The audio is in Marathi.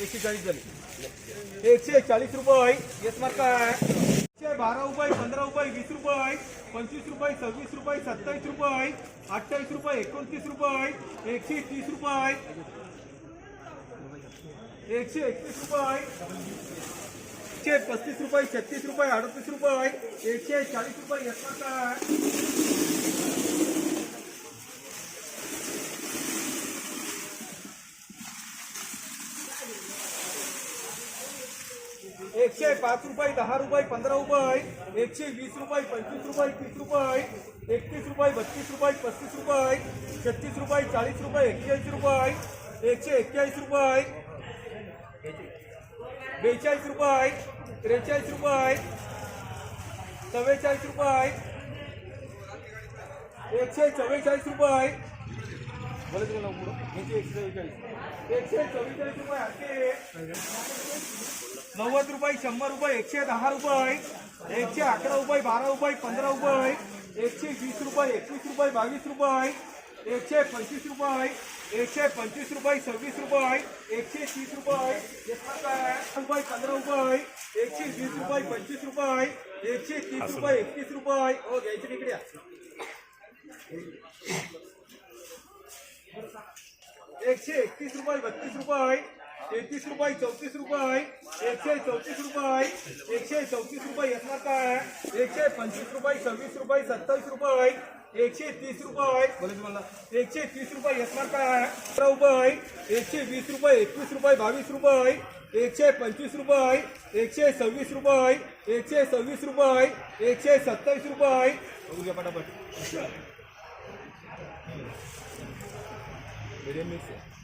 एकशे चाळीस झाले एकशे चाळीस रुपये. येस मार्क काय एकशे बारा रुपये पंधरा रुपये वीस रुपये पंचवीस रुपये सव्वीस रुपये सत्तावीस रुपये अठ्ठावीस रुपये एकोणतीस रुपये एकशे तीस रुपये एकशे एकतीस रुपये एकशे पस्तीस रुपये छत्तीस रुपये अडतीस रुपये एकशे चाळीस रुपये एकशे पाच रुपये, दहा रुपये, पंधरा रुपये, एकशे वीस रुपये, पंचवीस रुपये, तीस रुपये, एकतीस रुपये, बत्तीस रुपये, पस्तीस रुपये, छत्तीस रुपये, चाळीस रुपये एक्केचाळीस रुपये, एकशे एक्केचाळीस रुपये, बेचाळीस रुपये, त्रेचाळीस रुपये, चव्वेचाळीस रुपये, एकशे चव्वेचाळीस रुपये. बोला तुम्हाला पुढं. एकशे चव्वेचाळीस. एकशे चव्वेचाळीस रुपये नव्वद रुपये शंभर रुपये एकशे दहा रुपये एकशे अकरा रुपये बारा रुपये पंधरा रुपये एकशे वीस रुपये एकवीस रुपये बावीस रुपये एकशे पंचवीस रुपये एकशे पंचवीस रुपये सव्वीस रुपये एकशे तीस रुपये रुपये पंधरा रुपये एकशे वीस रुपये पंचवीस रुपये एकशे तीस रुपये एकतीस रुपये. हो घ्यायचे तिकडे एकशे एकतीस रुपये बत्तीस रुपये तेहतीस रुपये चौतीस रुपये एकशे चौतीस रुपये एकशे चौतीस रुपये येणार काय एकशे पंचवीस रुपये सव्वीस रुपये सत्तावीस रुपये एकशे तीस रुपये बोला तुम्हाला एकशे तीस रुपये येणार काय अकरा रुपये एकशे वीस रुपये एकवीस रुपये बावीस रुपये एकशे पंचवीस रुपये एकशे सव्वीस रुपये एकशे सव्वीस रुपये एकशे सत्तावीस रुपये बघू घ्या पटापट मिक्स